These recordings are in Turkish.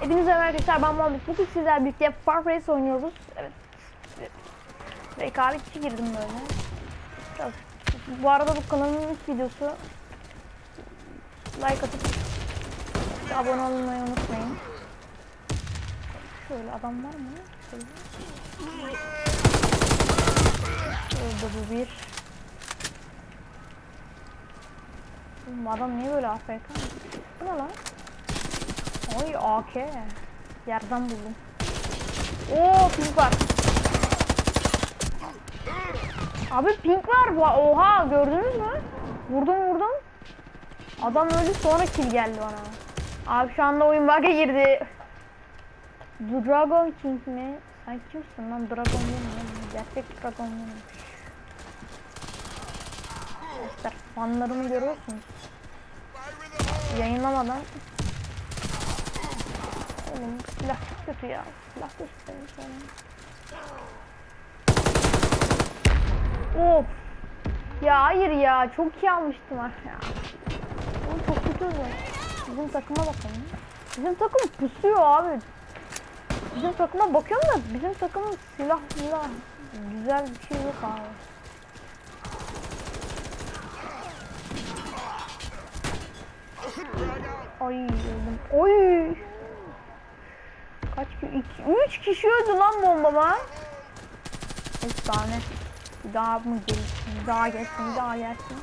Hepinize merhaba arkadaşlar ben Muhammed. Bugün sizlerle birlikte Far Cry oynuyoruz. Evet. Rekabetçi girdim böyle. Bu arada bu kanalın ilk videosu. Like atıp abone olmayı unutmayın. Şöyle adam var mı? Şöyle. Şurada bu bir. Bu adam niye böyle AFK? Bu ne lan? Oy AK. Yerden buldum. Oo pink var. Abi pink var. Oha gördünüz mü? Vurdum vurdum. Adam öldü sonra kill geldi bana. Abi şu anda oyun bug'a girdi. Dragon King mi? Sen kimsin lan? Dragon değil mi? Gerçek Dragon mi? Arkadaşlar fanlarımı görüyorsunuz. Yayınlamadan Oğlum silah çok kötü ya. Silah da istedim sana. Of. Ya hayır ya. Çok iyi almıştım ha ya. Oğlum çok kötü oldu. Bizim takıma bakalım. Bizim takım pusuyor abi. Bizim takıma bakıyorum da bizim takımın silah silah güzel bir şey yok abi. Ay öldüm. Oy. Kaç ki? İki, üç kişi öldü lan bombama. Efsane. Bir daha mı gelsin? Bir daha gelsin, bir daha gelsin.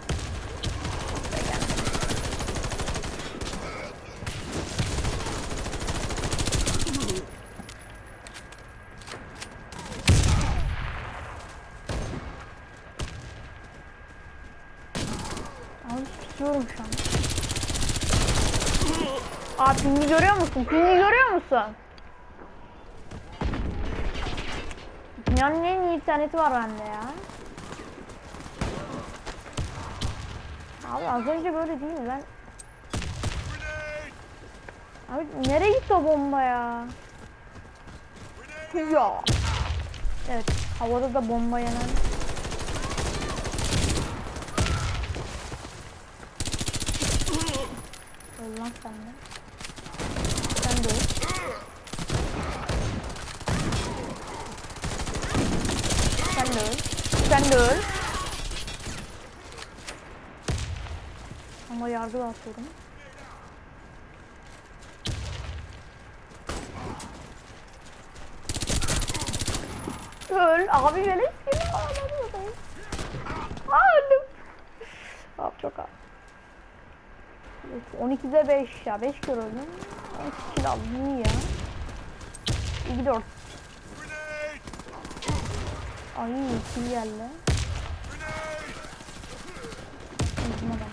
Tutuyorum şu an. Aa pingi görüyor musun? Pingi görüyor musun? Dünyanın en iyi interneti var bende ya. Abi az önce böyle değil mi ben? Abi nereye gitti o bomba ya? Ya. Evet, havada da bomba yenen. Öl lan sen de. Sen de öl. Sen de öl. Sen de öl. Ama yargı atıyorum. Öl. Abi ben hepsini ağlamıyorum. Aa öldüm. Abi çok az. 12'de 5 ya 5 kere öldüm. 12 kill aldım iyi ya. İyi 4. Ay kill geldi. Bizim adam.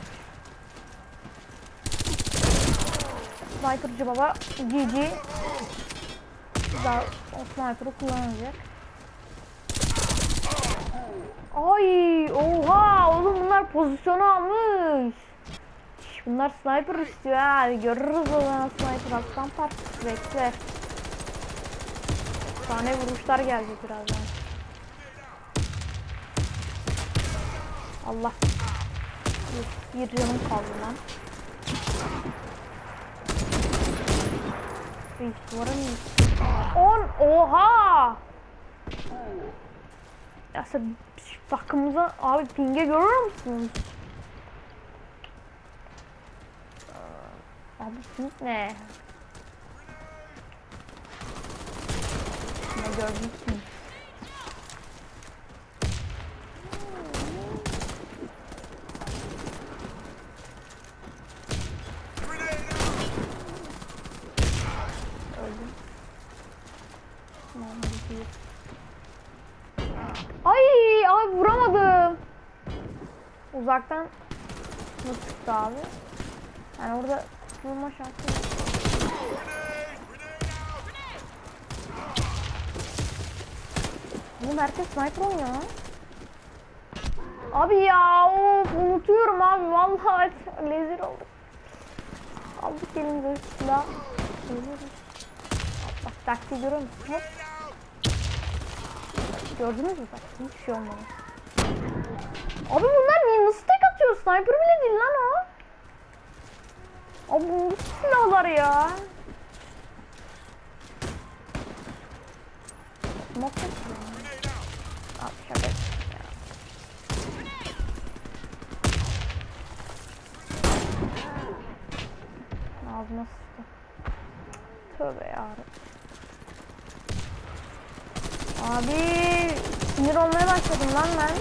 Sniper'cı baba GG. Daha o sniper'ı kullanacak. Ay oha oğlum bunlar pozisyonu almış. Bunlar sniper istiyor ha. Görürüz o zaman sniper aslan partisi bekle. Tane vuruşlar gelecek birazdan. Allah. Bir, canım kaldı lan. Reis duvara mı gitti? On! Oha! Ya sen şu takımıza abi pinge görür musunuz? Abi ping ne? Ne gördün Öldüm. Ay, ay vuramadım. Uzaktan mı çıktı abi? Yani orada vurma şansı yok. Oğlum herkes sniper oynuyor. Abi ya of unutuyorum abi vallahi lezir olduk. Aldık elimize silah. Bak taktiği görüyor musun? Gördünüz mü bak hiçbir şey olmadı. Abi bunlar niye nasıl tek atıyor? Sniper bile değil lan o. Abi bu silahlar ya. Smoke Abi şaka. Ağzıma sıçtı. Tövbe yarabbim. Abi sinir olmaya başladım lan ben.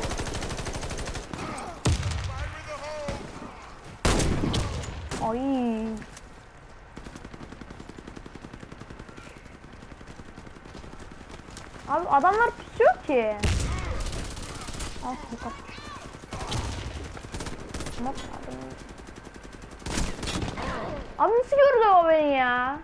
Ay. Abi adamlar pusuyor ki. Al. Smoke abi. Abi nasıl gördü o beni ya?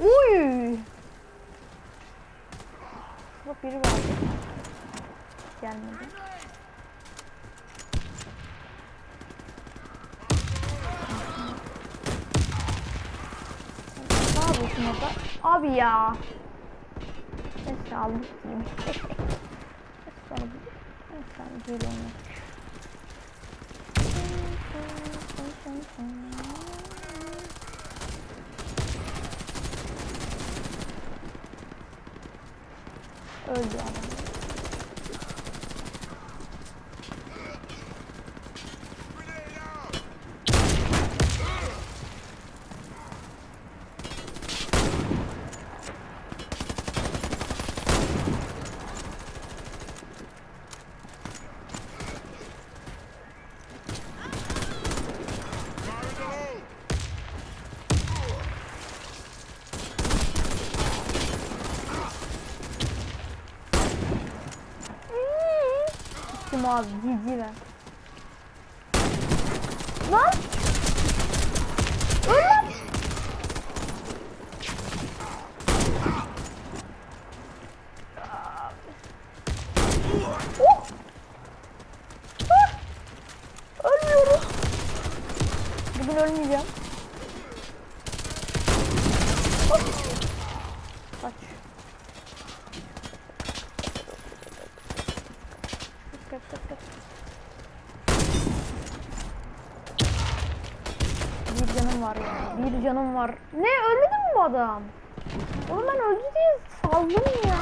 Uy. Bak biri var. Gelmedi. Yapıyorsun orada? Abi ya. Neyse aldık diyeyim. Sonra sen gel onu. Öldü adam. Kim abi cici ben. Lan! Öl lan! Oh! Ah! Ölmüyorum. Bugün ölmeyeceğim. Ah! Kaç. Kaç kaç kaç. Bir canım var ya. Bir canım var. Ne ölmedi mi bu adam? Oğlum ben öldü diye saldım ya.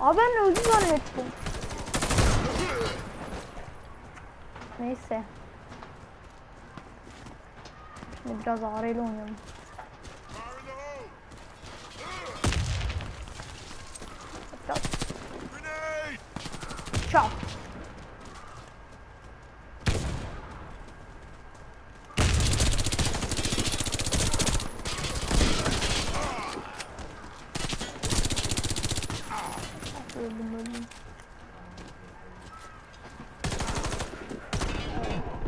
Abi ben öldü zannettim. Neyse. Şimdi biraz ağrıyla oynayalım. Biraz çap. Öldüm öldüm.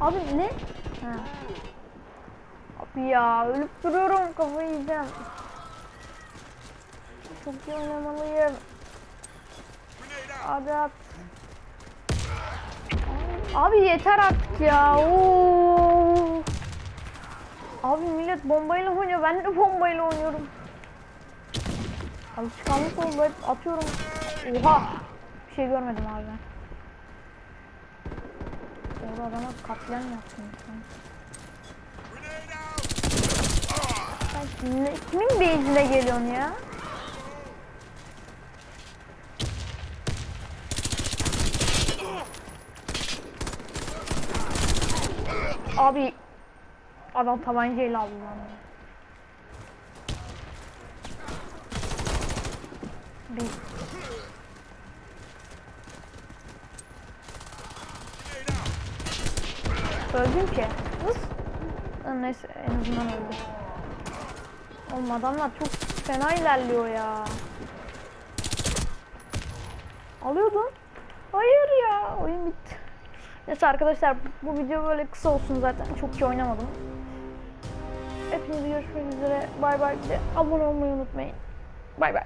Abi ne? Ha. Abi ya ölüp duruyorum kafayı yiyeceğim. Çok iyi oynamalıyım. Hadi at. Abi yeter artık ya. Oo. Abi millet bombayla oynuyor. Ben de bombayla oynuyorum. Alışkanlık oldu. Atıyorum. Oha. Bir şey görmedim abi ben. Orada adama katliam yaptım. Kimin, kimin base'ine geliyorsun ya? Abi adam tabancayla aldı lan. Bir. Öldüm ki. Ha, Neyse en azından öldü. Oğlum adamlar çok fena ilerliyor ya. Alıyordun. Hayır ya oyun bitti. Neyse arkadaşlar bu video böyle kısa olsun zaten. Çok iyi oynamadım. Hepinize görüşmek üzere. Bay bay. Bir abone olmayı unutmayın. Bay bay.